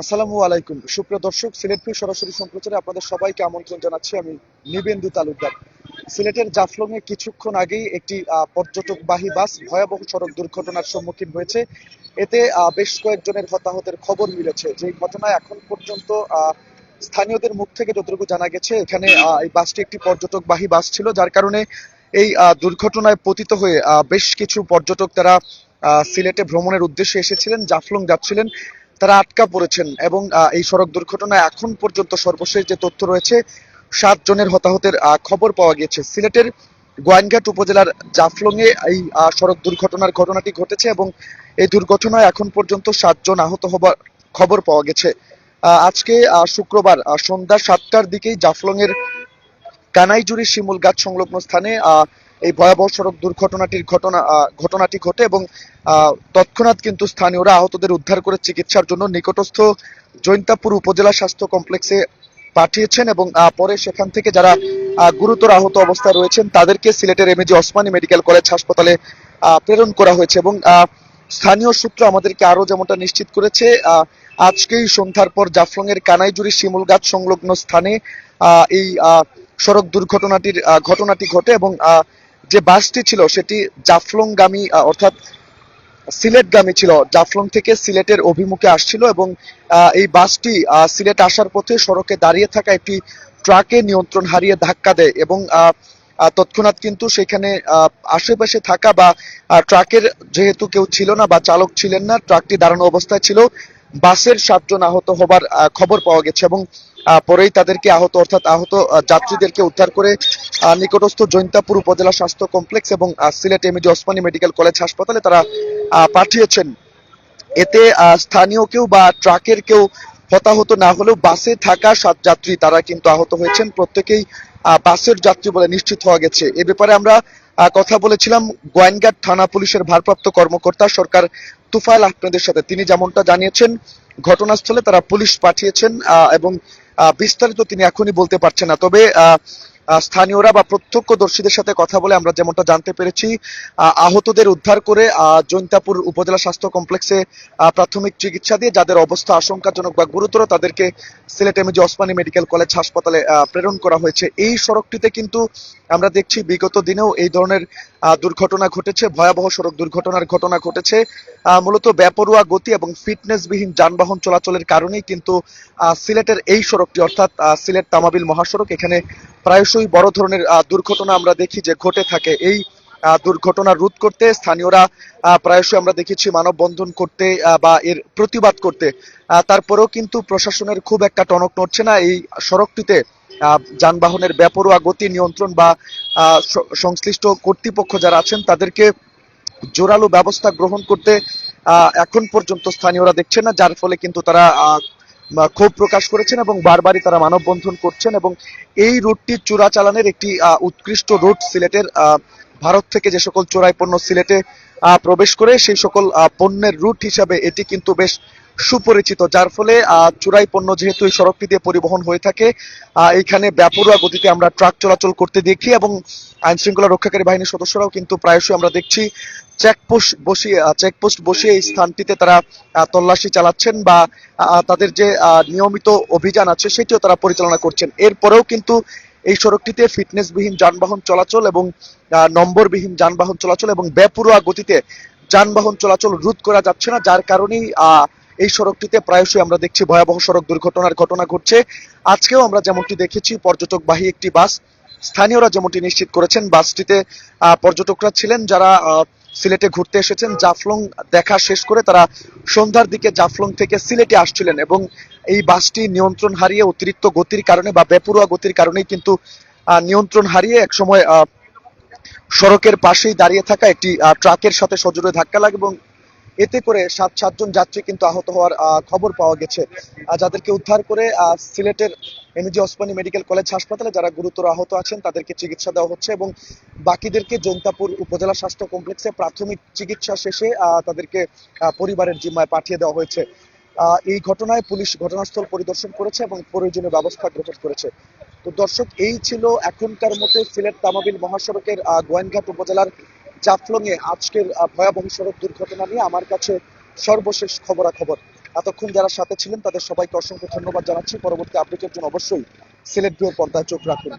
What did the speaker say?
আসসালামু আলাইকুম। সুপ্রিয় দর্শক, সিলেট ফির সরাসরি সম্প্রচারে আপনাদের সবাইকে আমন্ত্রণ জানাচ্ছি আমি নিবেন্দু তালুকদার। সিলেটের জাফলং এ কিছুক্ষণ আগেই একটি পর্যটকবাহী বাস ভয়াবহ সড়ক দুর্ঘটনার সম্মুখীন হয়েছে। এতে বেশ কয়েকজনের হতাহতের খবর মিলেছে। যে ঘটনায় এখন পর্যন্ত স্থানীয়দের মুখ থেকে যতটুকু জানা গেছে, এখানে এই বাসটি একটি পর্যটকবাহী বাস ছিল, যার কারণে এই দুর্ঘটনায় পতিত হয়ে বেশ কিছু পর্যটক তারা সিলেটে ভ্রমণের উদ্দেশ্যে এসেছিলেন, জাফলং যাচ্ছিলেন। তারা আটকা পড়েছেন এবং এই সড়ক দুর্ঘটনায় এখন পর্যন্ত সর্বশেষ যে তথ্য রয়েছে, সাত জনের হতাহতের খবর পাওয়া গিয়েছে। সিলেটের গোয়াইনঘাট উপজেলার জাফলং এ এই সড়ক দুর্ঘটনার ঘটনাটি ঘটেছে এবং এই দুর্ঘটনায় এখন পর্যন্ত সাতজন আহত হবার খবর পাওয়া গেছে। আজকে শুক্রবার সন্ধ্যা সাতটার দিকেই জাফলং এর কানাইজুরি শিমুল গাছ সংলগ্ন স্থানে এই ভয়াবহ সড়ক দুর্ঘটনাটির ঘটনা ঘটনাটি ঘটে এবং তৎক্ষণাৎ কিন্তু স্থানীয়রা আহতদের উদ্ধার করে চিকিৎসার জন্য নিকটস্থ জৈন্তাপুর উপজেলা স্বাস্থ্য কমপ্লেক্সে পাঠিয়েছেন এবং পরে সেখান থেকে যারা গুরুতর আহত অবস্থায় রয়েছেন তাদেরকে সিলেটের এমএজি ওসমানী মেডিকেল কলেজ হাসপাতালে প্রেরণ করা হয়েছে এবং স্থানীয় সূত্র আমাদেরকে আরও যেমনটা নিশ্চিত করেছে আজকেই সন্ধ্যার পর জাফলং এর কানাইজুরি শিমুল গাছ সংলগ্ন স্থানে এই সড়ক দুর্ঘটনাটির ঘটনাটি ঘটে এবং যে বাসটি ছিল সেটি জাফলংগামী অর্থাৎ সিলেটগামী ছিল। জাফলং থেকে সিলেটের অভিমুখে আসছিল এবং এই বাসটি সিলেট আসার পথে সড়কে দাঁড়িয়ে থাকা একটি ট্রাকে নিয়ন্ত্রণ হারিয়ে ধাক্কা দেয় এবং তৎক্ষণাৎ কিন্তু সেখানে আশেপাশে থাকা বা ট্রাকের যেহেতু কেউ ছিল না বা চালক ছিলেন না, ট্রাকটি দাঁড়ানো অবস্থায় ছিল। বাসের সাতজন আহত হবার খবর পাওয়া গেছে এবং পরেই তাদেরকে আহত, অর্থাৎ আহত যাত্রীদেরকে উদ্ধার করে নিকটস্থ জৈন্তাপুর উপজেলা স্বাস্থ্য কমপ্লেক্স এবং Sylhet M A G Osmani medical college হাসপাতালে তারা পাঠিয়েছেন। এতে স্থানীয় কেউ বা ট্রাকের কেউ হতাহত না হলেও বাসে থাকা সাত যাত্রী তারা কিন্তু আহত হয়েছেন। প্রত্যেকেই বাসের যাত্রী বলে নিশ্চিত হওয়া গেছে। এ ব্যাপারে আমরা কথা বলেছিলাম গোয়েনঘাট থানা পুলিশের ভারপ্রাপ্ত কর্মকর্তা সরকার তুফাইল আহমেদের সাথে। তিনি যেমনটা জানিয়েছেন, ঘটনাস্থলে তারা পুলিশ পাঠিয়েছেন এবং বিস্তারিত তিনি এখনই বলতে পারছেন না। তবে স্থানীয়রা বা প্রত্যক্ষদর্শীদের সাথে কথা বলে আমরা যেমনটা জানতে পেরেছি আহ, আহতদের উদ্ধার করে জৈন্তাপুর উপজেলা স্বাস্থ্য কমপ্লেক্সে প্রাথমিক চিকিৎসা দিয়ে যাদের অবস্থা আশঙ্কাজনক বা গুরুতর তাদেরকে Sylhet M G Osmani medical college হাসপাতালে প্রেরণ করা হয়েছে। এই সড়কটিতে কিন্তু আমরা দেখছি বিগত দিনেও এই ধরনের দুর্ঘটনা ঘটেছে ভয়াবহ সড়ক দুর্ঘটনার ঘটনা ঘটেছে। মূলত বেপরোয়া গতি এবং ফিটনেসবিহীন যানবাহন চলাচলের কারণেই কিন্তু সিলেটের এই সড়কটি অর্থাৎ সিলেট তামাবিল মহাসড়ক এখানে প্রায়শই বড় ধরনের দুর্ঘটনা আমরা দেখি যে ঘটে থাকে। এই দুর্ঘটনা রোধ করতে স্থানীয়রা প্রায়শই আমরা দেখেছি মানববন্ধন করতে বা এর প্রতিবাদ করতে। তারপরেও কিন্তু প্রশাসনের খুব একটা টনক নড়ছে না। এই সড়কটিতে যানবাহনের বেপরোয়া গতি নিয়ন্ত্রণ বা সংশ্লিষ্ট কর্তৃপক্ষ যারা আছেন, তাদেরকে জোরালো ব্যবস্থা গ্রহণ করতে এখন পর্যন্ত স্থানীয়রা দেখছে না। যার ফলে কিন্তু তারা ক্ষোভ প্রকাশ করেছেন এবং বারবারই তারা মানববন্ধন করছেন এবং এই রুটটি চোরাচালানের একটি উৎকৃষ্ট রুট সিলেটের ভারত থেকে যে সকল চোরাই পণ্য সিলেটে প্রবেশ করে সেই সকল পণ্যের রুট হিসাবে এটি কিন্তু বেশ সুপরিচিত যার ফলে চোরাই পণ্য যেহেতু এই সড়কটি দিয়ে পরিবহন হয়ে থাকে আহ, এইখানে ব্যাপরোয়া গতিতে আমরা ট্রাক চলাচল করতে দেখি এবং আইন শৃঙ্খলা রক্ষাকারী বাহিনীর সদস্যরাও কিন্তু প্রায়শই আমরা দেখছি চেকপোস্ট বসিয়ে চেকপোস্ট বসিয়ে এই স্থানটিতে তারা তল্লাশি চালাচ্ছেন বা তাদের যে নিয়মিত অভিযান আছে সেটিও তারা পরিচালনা করছেন। এরপরেও কিন্তু এই সড়কটিতে ফিটনেসবিহীন যানবাহন চলাচল এবং নম্বরবিহীন যানবাহন চলাচল এবং বেপরোয়া গতিতে যানবাহন চলাচল রোধ করা যাচ্ছে না যার কারণেই আহ, এই সড়কটিতে প্রায়শই আমরা দেখছি ভয়াবহ সড়ক দুর্ঘটনার ঘটনা ঘটছে। আজকেও আমরা যেমনটি দেখেছি, পর্যটকবাহী একটি বাস। স্থানীয়রা যেমনটি নিশ্চিত করেছেন, বাসটিতে পর্যটকরা ছিলেন যারা সিলেটে ঘুরতে এসেছেন। জাফলং দেখা শেষ করে তারা সন্ধ্যার দিকে জাফলং থেকে সিলেটে আসছিলেন এবং এই বাসটি নিয়ন্ত্রণ হারিয়ে অতিরিক্ত গতির কারণে বা বেপরোয়া গতির কারণেই কিন্তু নিয়ন্ত্রণ হারিয়ে একসময় সড়কের পাশেই দাঁড়িয়ে থাকা একটি ট্রাকের সাথে সজোরে ধাক্কা লাগে এবং এতে করে সাত সাতজন যাত্রী কিন্তু আহত হওয়ার খবর পাওয়া গেছে। যাদেরকে উদ্ধার করে সিলেটের এমজি ওসমানী মেডিকেল কলেজ হাসপাতালে যারা গুরুতর আহত আছেন তাদেরকে চিকিৎসা দেওয়া হচ্ছে এবং বাকিদেরকে জৈন্তাপুর উপজেলা স্বাস্থ্য কমপ্লেক্সে প্রাথমিক চিকিৎসা শেষে তাদেরকে পরিবারের জিম্মায় পাঠিয়ে দেওয়া হয়েছে। এই ঘটনায় পুলিশ ঘটনাস্থল পরিদর্শন করেছে এবং প্রয়োজনীয় ব্যবস্থা গ্রহণ করেছে। তো দর্শক এই ছিল এখনকার মতো সিলেট তামাবিল মহাসড়কের আহ, গোয়াইনঘাট উপজেলার জাফলং এ আজকের ভয়াবহ সড়ক দুর্ঘটনা নিয়ে আমার কাছে সর্বশেষ খবরাখবর। এতক্ষণ যারা সাথে ছিলেন, তাদের সবাইকে অসংখ্য ধন্যবাদ জানাচ্ছি। পরবর্তী আপডেটের জন্য অবশ্যই সিলেট ভিউর পর্দায় চোখ রাখুন।